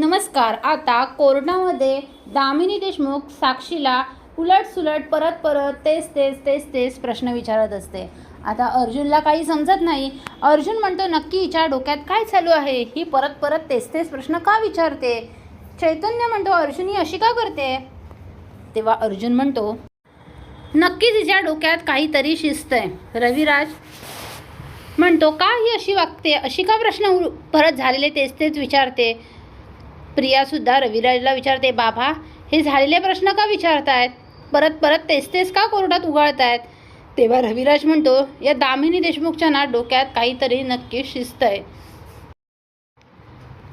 नमस्कार. आता कोर्टामध्ये दामिनी देशमुख साक्षीला उलट सुलट परत परत तेच तेच तेच तेच प्रश्न विचारत असते. आता अर्जुनला काही समजत नाही. अर्जुन म्हणतो नक्की हिच्या डोक्यात काय चालू आहे? ही परत परत तेच तेच प्रश्न का विचारते? चैतन्य म्हणतो अर्जुन ही अशी का करते? तेव्हा अर्जुन म्हणतो नक्कीच हिच्या डोक्यात काहीतरी शिस्त आहे रविराज म्हणतो का ही अशी वागते? अशी का प्रश्न परत झालेले तेच तेच विचारते? प्रियासुद्धा रविराजला विचारते बाबा हे झालेले प्रश्न का विचारतायत? परत परत तेच तेच का कोर्टात उगाळतायत? तेव्हा रविराज म्हणतो या दामिनी देशमुखच्या ना डोक्यात काहीतरी नक्की शिस्त आहे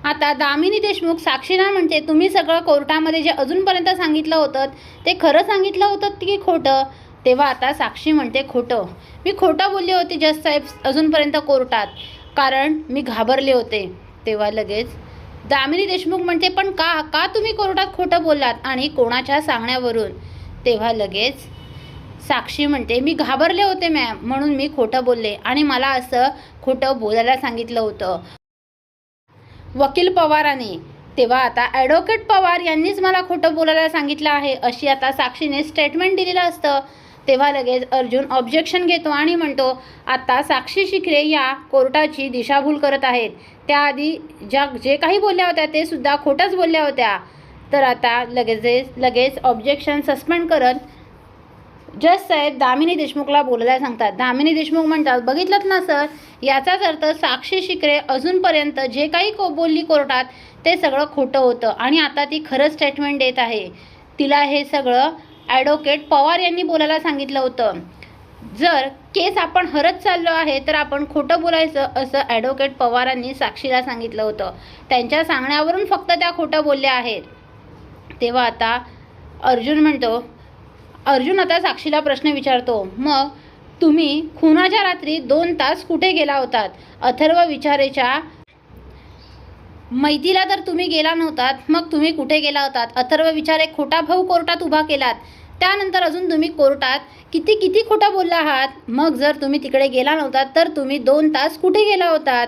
आता दामिनी देशमुख साक्षीला म्हणते तुम्ही सगळं कोर्टामध्ये जे अजूनपर्यंत सांगितलं होतं ते खरं सांगितलं होतं की खोटं? तेव्हा आता साक्षी म्हणते खोटं. मी खोटं बोलले होते जज साहेब अजूनपर्यंत कोर्टात. कारण मी घाबरले होते. तेव्हा लगेच दामिनी देशमुख म्हणते पण का का तुम्ही कोर्टात खोटं बोललात आणि कोणाच्या सांगण्यावरून? तेव्हा लगेच साक्षी म्हणते मी घाबरले होते मॅम म्हणून मी खोटं बोलले आणि मला असं खोटं बोलायला सांगितलं होतं. वकील पवारांनी तेव्हा आता ॲडव्होकेट पवार यांनीच मला खोटं बोलायला सांगितलं आहे अशी आता साक्षीने स्टेटमेंट दिलेलं असतं. तेव्हा लगेच अर्जुन ऑब्जेक्शन घेतो आणि म्हणतो आता साक्षी शिखरे या कोर्टाची दिशाभूल करत आहेत. त्याआधी ज्या जे काही बोलल्या होत्या ते सुद्धा खोटंच बोलल्या होत्या. तर आता लगेच लगेच ऑब्जेक्शन सस्पेंड करत जज साहेब दामिनी देशमुखला बोलायला सांगतात. दामिनी देशमुख म्हणतात बघितलंच ना सर? याचाच अर्थ साक्षी शिकरे अजूनपर्यंत जे काही को बोलली कोर्टात ते सगळं खोटं होतं आणि आता ती खरं स्टेटमेंट देत आहे. तिला हे सगळं ॲडव्होकेट पवार यांनी बोलायला सांगितलं होतं. जर केस आपण हरत चाललो आहे तर आपण खोटं बोलायचं असं ॲडव्होकेट पवारांनी साक्षीला सांगितलं होतं. त्यांच्या सांगण्यावरून फक्त त्या खोटं बोलल्या आहेत. तेव्हा आता अर्जुन म्हणतो अर्जुन आता साक्षीला प्रश्न विचारतो. मग तुम्ही खुनाच्या रात्री दोन तास कुठे गेला होतात? अथर्व विचारेच्या मैतीला तर तुम्ही गेला नव्हतात मग तुम्ही कुठे गेला होतात? अथर्व विचारे खोटा भाऊ कोर्टात उभा केलात. त्यानंतर अजून तुम्ही कोर्टात किती किती खोटा बोलला आहात? मग जर तुम्ही तिकडे गेला नव्हतात तर तुम्ही दोन तास कुठे गेला होतात?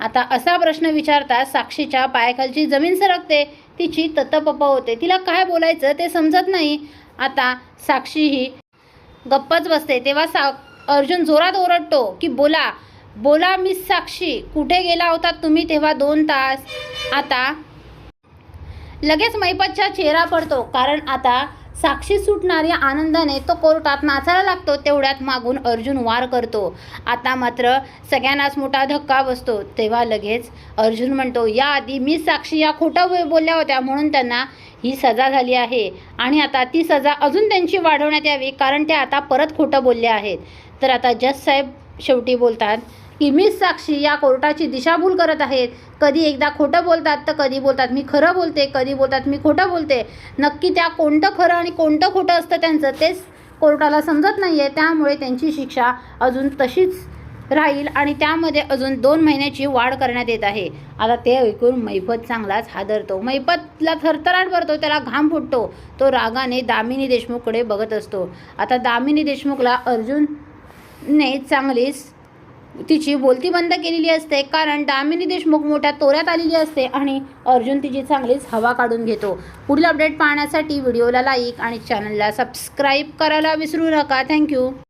आता असा प्रश्न विचारता साक्षीच्या पायाखालची जमीन सरकते. तिची ततपप होते. तिला काय बोलायचं ते समजत नाही. आता साक्षी ही गप्पच बसते. तेव्हा सा अर्जुन जोरात ओरडतो की बोला बोला मिस साक्षी कुठे गेला होता तुम्ही तेव्हा दोन तास? आता? लगेच मैपतचा चेहरा पडतो कारण आता साक्षी सुटणाऱ्या आनंदाने तो कोर्टात नाचायला लागतो तेवढ्यात मागून अर्जुन वार करतो. आता मात्र सगळ्यांनाच मोठा धक्का बसतो. तेव्हा लगेच अर्जुन म्हणतो याआधी मी साक्षी या खोटं बोलल्या होत्या म्हणून त्यांना ही सजा झाली आहे. आणि आता ती सजा अजून त्यांची वाढवण्यात यावी कारण त्या आता परत खोटं बोलल्या आहेत. तर आता जज साहेब शेवटी बोलतात की मीच साक्षी या कोर्टाची दिशाभूल करत आहेत. कधी एकदा खोटं बोलतात तर कधी बोलतात मी खरं बोलते कधी बोलतात मी खोटं बोलते. नक्की त्या कोणतं खरं आणि कोणतं खोटं असतं त्यांचं तेच कोर्टाला समजत नाही आहे त्यामुळे त्यांची शिक्षा अजून तशीच राहील आणि त्यामध्ये अजून दोन महिन्याची वाढ करण्यात येत आहे. आता ते ऐकून मैपत चांगलाच हादरतो. मैपतला थरथराट भरतो त्याला घाम फुटतो. तो रागाने दामिनी देशमुखकडे बघत असतो. आता दामिनी देशमुखला अर्जुनने चांगलीच तिची बोलती बंद केलेली असते कारण दामिनी देशमुख मोठ्या तोऱ्यात आलेली असते आणि अर्जुन तिची चांगलीच हवा काढून घेतो. पुढील अपडेट पाहण्यासाठी व्हिडिओला लाईक आणि चॅनलला सबस्क्राईब करायला विसरू नका. थँक्यू